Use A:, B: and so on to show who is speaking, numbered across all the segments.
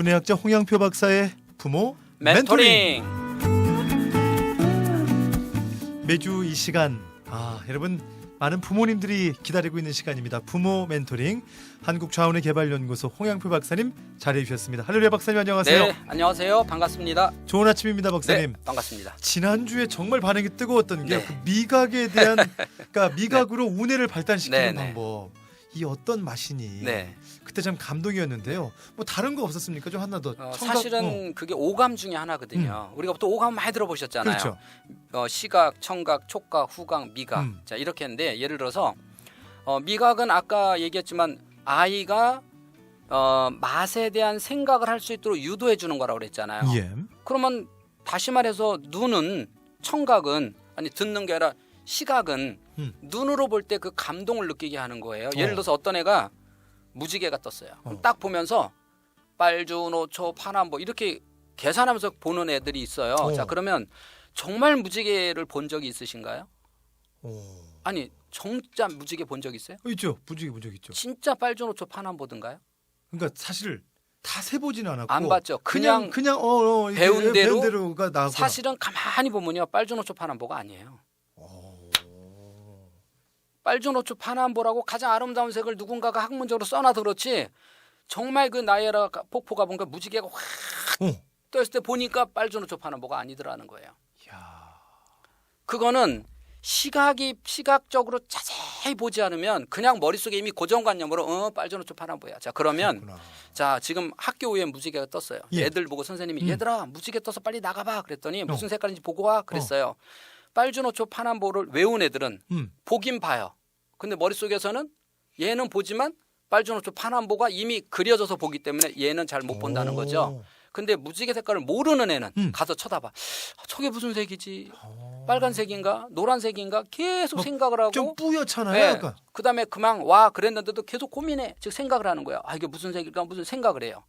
A: 두뇌학자 홍양표 박사의 부모 멘토링.
B: 멘토링.
A: 매주 이 시간 아 여러분 많은 부모님들이 기다리고 있는 시간입니다. 부모 멘토링 한국좌우의 개발연구소 홍양표 박사님 자리해 주셨습니다. 할렐루야 박사님 안녕하세요.
B: 네, 안녕하세요. 반갑습니다.
A: 좋은 아침입니다 박사님.
B: 네, 반갑습니다.
A: 지난주에 정말 반응이 뜨거웠던 게
B: 네.
A: 그 미각에 대한 그러니까 미각으로 우뇌를 발달시키는
B: 네, 네.
A: 방법. 이 어떤 맛이니
B: 네.
A: 그때 참 감동이었는데요. 뭐 다른 거 없었습니까? 좀 하나 더.
B: 어,
A: 청각-
B: 사실은 그게 오감 중에 하나거든요. 우리가 또 오감 많이
A: 어,
B: 들어보셨잖아요.
A: 그렇죠.
B: 어, 시각, 청각, 촉각, 후각, 미각.
A: 음.
B: 자 이렇게 했는데 예를 들어서 어, 미각은 아까 얘기했지만 아이가 어, 맛에 대한 생각을 할 수 있도록 유도해 주는 거라고 그랬잖아요.
A: 예.
B: 그러면 다시 말해서 눈은 청각은 아니 듣는 게 아니라 시각은
A: 음.
B: 눈으로 볼 때 그 감동을 느끼게 하는 거예요. 예를
A: 어.
B: 들어서 어떤 애가 무지개가 떴어요.
A: 어.
B: 딱 보면서 빨주 노초 파남보 이렇게 계산하면서 보는 애들이 있어요.
A: 어.
B: 자 그러면 정말 무지개를 본 적이 있으신가요?
A: 오.
B: 아니 정짜 무지개 본 적 있어요?
A: 어, 있죠. 부지기 본적 있죠.
B: 진짜 빨주노초 파남 보든가요?
A: 그러니까 사실 다 세보지는 않았고
B: 안 봤죠.
A: 그냥
B: 그냥
A: 그냥 어, 어
B: 배운 대로
A: 배운 대로가 나고
B: 사실은 가만히 보면요 빨주노초 파남보가 아니에요. 빨주노초 파남보라고 가장 아름다운 색을 누군가가 학문적으로 써놔도 그렇지 정말 그 나이에라 폭포가 보니까 무지개가 확
A: 어.
B: 떠있을 때 보니까 빨주노초 파남보가 아니더라는 거예요.
A: 야.
B: 그거는 시각이 시각적으로 자세히 보지 않으면 그냥 머릿속에 이미 고정관념으로 어 빨주노초 파남보야. 자 그러면
A: 그렇구나.
B: 자 지금 학교 위에 무지개가 떴어요.
A: 예.
B: 애들 보고 선생님이
A: 음.
B: 얘들아 무지개 떠서 빨리 나가봐 그랬더니 무슨
A: 어.
B: 색깔인지 보고 와 그랬어요. 빨주노초 파남보를 외운 애들은
A: 음.
B: 보긴 봐요. 근데 머릿속에서는 얘는 보지만 빨주노초 파남보가 이미 그려져서 보기 때문에 얘는 잘 못 본다는 거죠. 근데 무지개 색깔을 모르는 애는
A: 음.
B: 가서 쳐다봐. 아, 저게 무슨 색이지?
A: 오.
B: 빨간색인가? 노란색인가? 계속
A: 뭐
B: 생각을 하고
A: 좀 뿌옇잖아요.
B: 네.
A: 약간.
B: 그다음에 그만 와 그랬는데도 계속 고민해. 즉 생각을 하는 거야. 아 이게 무슨 색일까? 무슨 생각을 해요.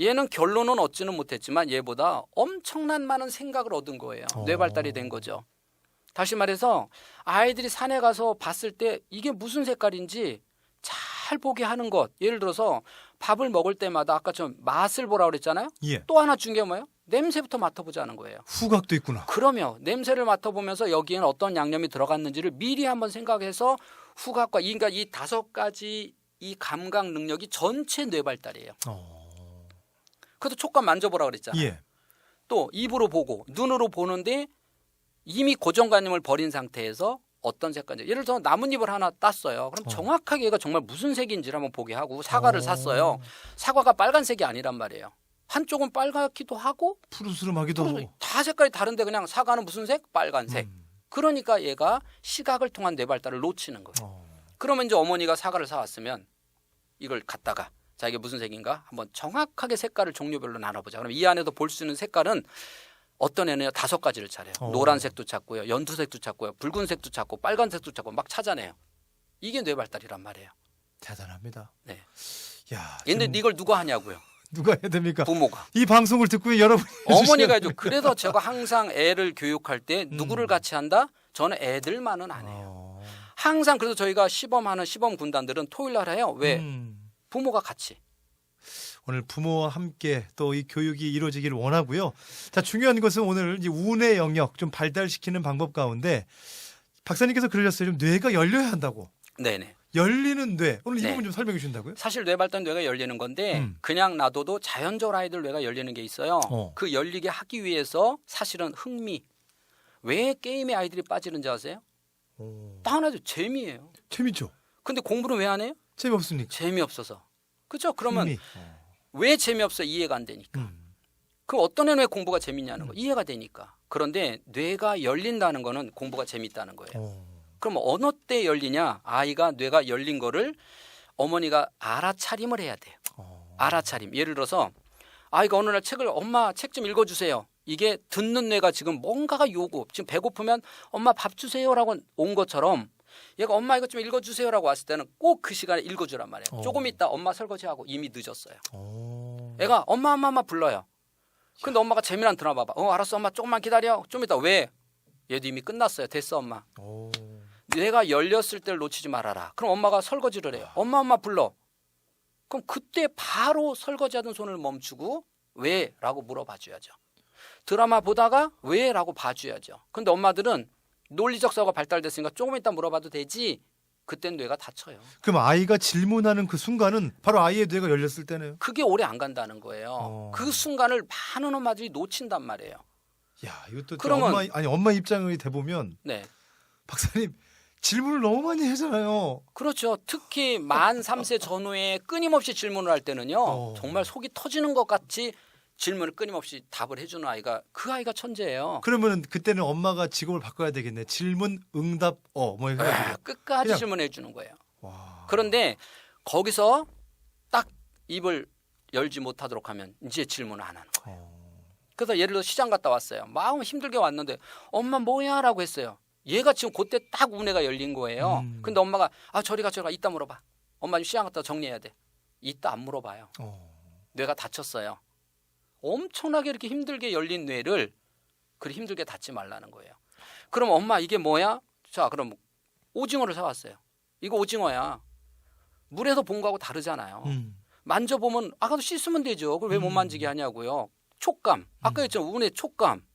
B: 얘는 결론은 얻지는 못했지만 얘보다 엄청난 많은 생각을 얻은 거예요.
A: 어.
B: 뇌 발달이 된 거죠. 다시 말해서 아이들이 산에 가서 봤을 때 이게 무슨 색깔인지 잘 보게 하는 것. 예를 들어서 밥을 먹을 때마다 아까 좀 맛을 보라 그랬잖아요.
A: 예.
B: 또 하나 중요한 게 뭐예요? 냄새부터 맡아보자는 거예요.
A: 후각도 있구나.
B: 그러면 냄새를 맡아보면서 여기에는 어떤 양념이 들어갔는지를 미리 한번 생각해서 후각과 이- 그러니까 이 다섯 가지 이 감각 능력이 전체 뇌 발달이에요.
A: 어.
B: 그래도 촉감 만져보라 그랬잖아요.
A: 예.
B: 또 입으로 보고 눈으로 보는데 이미 고정관념을 버린 상태에서 어떤 색깔인지 예를 들어 나뭇잎을 하나 땄어요. 그럼
A: 어.
B: 정확하게 얘가 정말 무슨 색인지를 한번 보게 하고 사과를
A: 어.
B: 샀어요. 사과가 빨간색이 아니란 말이에요. 한쪽은 빨갛기도 하고
A: 푸르스름하기도 하고.
B: 다 색깔이 다른데 그냥 사과는 무슨 색? 빨간색.
A: 음.
B: 그러니까 얘가 시각을 통한 뇌 발달을 놓치는 거예요.
A: 어.
B: 그러면 이제 어머니가 사과를 사왔으면 이걸 갖다가 자 이게 무슨 색인가 한번 정확하게 색깔을 종류별로 나눠보자. 그럼 이 안에도 볼수 있는 색깔은 어떤 애는요 다섯 가지를 차려요.
A: 어.
B: 노란색도 찾고요, 연두색도 찾고요, 붉은색도 찾고 빨간색도 찾고 막 찾아내요. 이게 뇌 발달이란 말이에요.
A: 대단합니다.
B: 네.
A: 야.
B: 근데
A: 지금
B: 이걸 누가 하냐고요?
A: 누가 해야 됩니까?
B: 부모가.
A: 이 방송을 듣고 여러분
B: 어머니가 해줘. 그래서 제가 항상 애를 교육할 때 누구를
A: 음.
B: 같이 한다? 저는 애들만은 안 해요.
A: 어.
B: 항상 그래서 저희가 시범하는 시범 군단들은 토요일 날 해요. 왜?
A: 음.
B: 부모가 같이.
A: 오늘 부모와 함께 또 이 교육이 이루어지기를 원하고요. 자 중요한 것은 오늘 이 우뇌 영역 좀 발달시키는 방법 가운데 박사님께서 그러셨어요. 좀 뇌가 열려야 한다고.
B: 네네.
A: 열리는 뇌. 오늘 이
B: 네.
A: 부분 좀 설명해 주신다고요?
B: 사실 뇌 발달 뇌가 열리는 건데
A: 음.
B: 그냥 놔둬도 자연적으로 아이들 뇌가 열리는 게 있어요.
A: 어.
B: 그 열리게 하기 위해서 사실은 흥미. 왜 게임에 아이들이 빠지는지 아세요?
A: 오.
B: 딱 하나죠. 재미예요.
A: 재밌죠?
B: 근데 공부는 왜 안 해요?
A: 재미없으니까.
B: 재미없어서. 그렇죠? 그러면
A: 흥미. 어.
B: 왜 재미없어? 이해가 안 되니까.
A: 음.
B: 그럼 어떤 애는 왜 공부가 재밌냐는 거. 이해가 되니까. 그런데 뇌가 열린다는 거는 공부가 재밌다는 거예요.
A: 어.
B: 그럼 어느 때 열리냐? 아이가 뇌가 열린 거를 어머니가 알아차림을 해야 돼요.
A: 어.
B: 알아차림. 예를 들어서 아이가 어느 날 책을 엄마 책 좀 읽어주세요. 이게 듣는 뇌가 지금 뭔가가 요구. 지금 배고프면 엄마 밥 주세요라고 온 것처럼 얘가 엄마 이거 좀 읽어주세요라고 왔을 때는 꼭 그 시간에 읽어주란 말이에요.
A: 어.
B: 조금 있다 엄마 설거지하고 이미 늦었어요.
A: 어.
B: 애가 엄마 엄마 엄마 불러요. 근데 엄마가 재미난 드라마 봐. 어 알았어 엄마 조금만 기다려. 좀 이따 왜? 얘도 이미 끝났어요. 됐어 엄마.
A: 어.
B: 내가 열렸을 때를 놓치지 말아라. 그럼 엄마가 설거지를 해요. 엄마 엄마 불러. 그럼 그때 바로 설거지하던 손을 멈추고 왜 라고 물어봐 줘야죠. 드라마 보다가 왜 라고 봐줘야죠. 근데 엄마들은 논리적 사고가 발달됐으니까 조금 이따 물어봐도 되지. 그땐 뇌가 다쳐요.
A: 그럼 아이가 질문하는 그 순간은 바로 아이의 뇌가 열렸을 때네요.
B: 그게 오래 안 간다는 거예요.
A: 어.
B: 그 순간을 많은 엄마들이 놓친단 말이에요.
A: 야, 이것도 좀
B: 그러면-
A: 엄마 아니 엄마 입장을 대 보면
B: 네.
A: 박사님 질문을 너무 많이 하잖아요.
B: 그렇죠. 특히 만 3세 전후에 끊임없이 질문을 할 때는요.
A: 어.
B: 정말 속이 터지는 것 같이 질문을 끊임없이 답을 해주는 아이가 그 아이가 천재예요.
A: 그러면 그때는 엄마가 직업을 바꿔야 되겠네. 질문, 응답, 어, 뭐
B: 아,
A: 해가지고.
B: 끝까지
A: 그냥-
B: 질문해 주는 거예요.
A: 와.
B: 그런데 거기서 딱 입을 열지 못하도록 하면 이제 질문을 안 하는 거예요.
A: 어.
B: 그래서 예를 들어 시장 갔다 왔어요. 마음 힘들게 왔는데 엄마 뭐야라고 했어요. 얘가 지금 그때 딱 운해가 열린 거예요.
A: 음.
B: 근데 엄마가 아 저리 가 저리 가 이따 물어봐. 엄마 시장 갔다 정리해야 돼. 이따 안 물어봐요.
A: 어.
B: 뇌가 다쳤어요. 엄청나게 이렇게 힘들게 열린 뇌를 그리 힘들게 닫지 말라는 거예요. 그럼 엄마 이게 뭐야? 자 그럼 오징어를 사왔어요. 이거 오징어야. 물에서 본 거하고 다르잖아요.
A: 음.
B: 만져보면 아까도 씻으면 되죠. 그걸 왜못
A: 음.
B: 만지게 하냐고요. 촉감. 아까 했잖아요. 운의 촉감.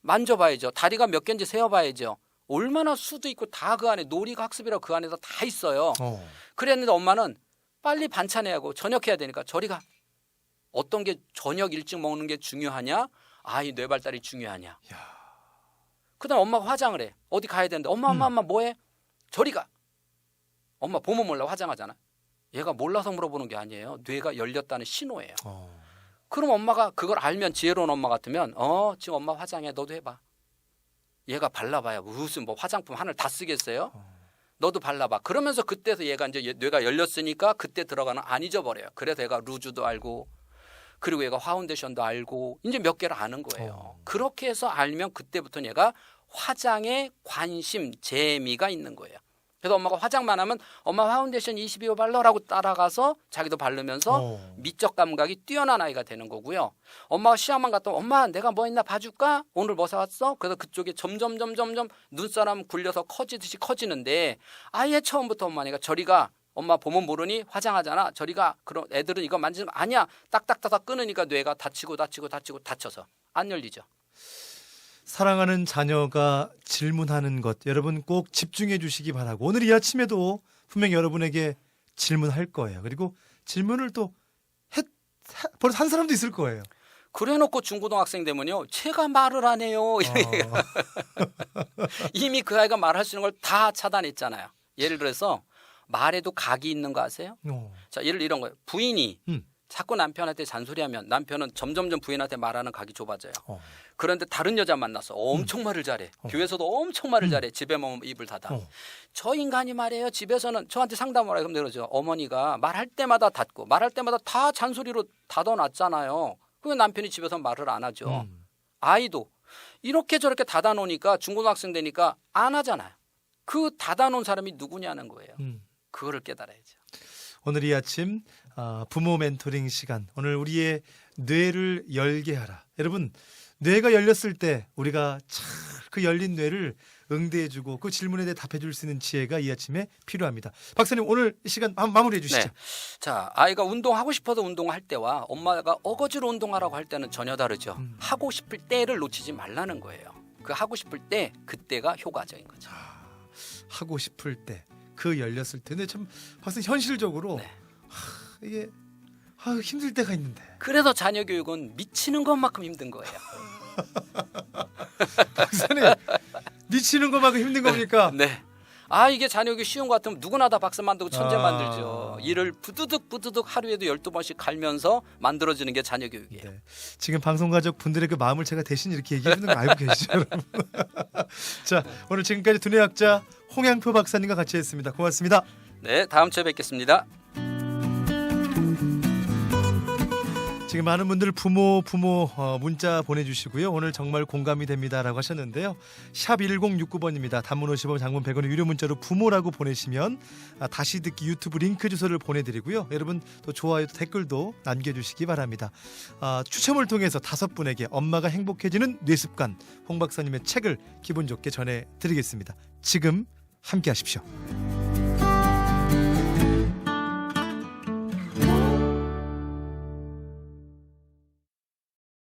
B: 만져봐야죠. 다리가 몇 개인지 세어봐야죠. 얼마나 수도 있고 다 그 안에 놀이가 학습이라고 그 안에서 다 있어요.
A: 어.
B: 그랬는데 엄마는 빨리 반찬해야 하고 저녁해야 되니까 저리 가. 어떤 게 저녁 일찍 먹는 게 중요하냐? 아 이 뇌 발달이 중요하냐?
A: 야.
B: 그다음 엄마가 화장을 해. 어디 가야 되는데 엄마 엄마
A: 음.
B: 엄마 뭐 해? 저리 가. 엄마 보면 몰라 화장하잖아. 얘가 몰라서 물어보는 게 아니에요. 뇌가 열렸다는 신호예요.
A: 어.
B: 그럼 엄마가 그걸 알면 지혜로운 엄마 같으면 어 지금 엄마 화장해 너도 해봐. 얘가 발라봐야 무슨 뭐 화장품 하나를 다 쓰겠어요?
A: 어.
B: 너도 발라봐. 그러면서 그때서 얘가 이제 얘- 뇌가 열렸으니까 그때 들어가는 안 잊어버려요. 그래서 얘가 루즈도 알고 그리고 얘가 파운데이션도 알고 이제 몇 개를 아는 거예요.
A: 어.
B: 그렇게 해서 알면 그때부터 얘가 화장에 관심, 재미가 있는 거예요. 그래서 엄마가 화장만 하면 엄마 파운데이션 22호 발라라고 따라가서 자기도 바르면서
A: 어.
B: 미적 감각이 뛰어난 아이가 되는 거고요. 엄마가 시장만 갔다 엄마 내가 뭐 있나 봐줄까? 오늘 뭐 사왔어? 그래서 그쪽에 점점 점점 점 눈사람 굴려서 커지듯이 커지는데 아예 처음부터 엄마니까 저리가 엄마 보면 모르니 화장하잖아. 저리가 그런 애들은 이거 만지는 거 아니야. 딱딱딱딱 끊으니까 뇌가 다치고 다치고 다치고 다쳐서 안 열리죠.
A: 사랑하는 자녀가 질문하는 것 여러분 꼭 집중해 주시기 바라고 오늘 이 아침에도 분명 여러분에게 질문할 거예요. 그리고 질문을 또 했, 하- 벌써 한 사람도 있을 거예요.
B: 그래놓고 중고등학생 되면요, 제가 말을 안 해요.
A: 어.
B: 이미 그 아이가 말할 수 있는 걸 다 차단했잖아요. 예를 들어서 말에도 각이 있는 거 아세요?
A: 어.
B: 자, 예를 이런 거예요. 부인이
A: 음.
B: 자꾸 남편한테 잔소리하면 남편은 점점점 부인한테 말하는 각이 좁아져요.
A: 어.
B: 그런데 다른 여자 만나서 엄청 말을 잘해.
A: 어.
B: 교회에서도 엄청 말을
A: 음.
B: 잘해. 집에 오면 입을 닫아.
A: 어.
B: 저 인간이 말해요. 집에서는 저한테 상담을 하면 그러죠. 어머니가 말할 때마다 닫고 말할 때마다 다 잔소리로 닫아놨잖아요. 그왜 남편이 집에서 말을 안 하죠.
A: 음.
B: 아이도 이렇게 저렇게 닫아놓으니까 중고등학생 되니까 안 하잖아요. 그 닫아놓은 사람이 누구냐는 거예요.
A: 음.
B: 그거를 깨달아야죠.
A: 오늘 이 아침 아, 부모 멘토링 시간 오늘 우리의 뇌를 열게 하라. 여러분 뇌가 열렸을 때 우리가 잘그 열린 뇌를 응대해주고 그 질문에 대해 답해줄 수 있는 지혜가 이 아침에 필요합니다. 박사님 오늘 이 시간 마, 마무리해 주시죠.
B: 네. 자, 아이가 운동하고 싶어서 운동할 때와 엄마가 어거지로 운동하라고 할 때는 전혀 다르죠.
A: 음.
B: 하고 싶을 때를 놓치지 말라는 거예요. 그 하고 싶을 때 그때가 효과적인 거죠.
A: 하고 싶을 때 그 열렸을 때는 참 박사님 현실적으로
B: 네.
A: 하, 이게 아, 힘들 때가 있는데
B: 그래서 자녀 교육은 미치는 것만큼 힘든 거예요.
A: 박사님 미치는 것만큼 힘든 겁니까?
B: 네. 아 이게 자녀 교육 쉬운 것 같으면 누구나 다 박사 만들고 천재
A: 아.
B: 만들죠. 이를 부두둑 부두둑 하루에도 열두 번씩 갈면서 만들어지는 게 자녀 교육이에요.
A: 네. 지금 방송 가족 분들의 그 마음을 제가 대신 이렇게 얘기해 주는 거 알고 계시죠, 여러분? 자, 오늘 지금까지 두뇌학자 홍양표 박사님과 같이 했습니다. 고맙습니다.
B: 네, 다음 주에 뵙겠습니다.
A: 지금 많은 분들 부모 부모 어, 문자 보내주시고요. 오늘 정말 공감이 됩니다라고 하셨는데요. 샵 1069번입니다. 단문 50원, 장문 100원의 유료 문자로 부모라고 보내시면 아, 다시 듣기 유튜브 링크 주소를 보내드리고요. 여러분 또 좋아요 또 댓글도 남겨주시기 바랍니다. 아, 추첨을 통해서 다섯 분에게 엄마가 행복해지는 뇌습관 홍 박사님의 책을 기분 좋게 전해드리겠습니다. 지금 함께 하십시오.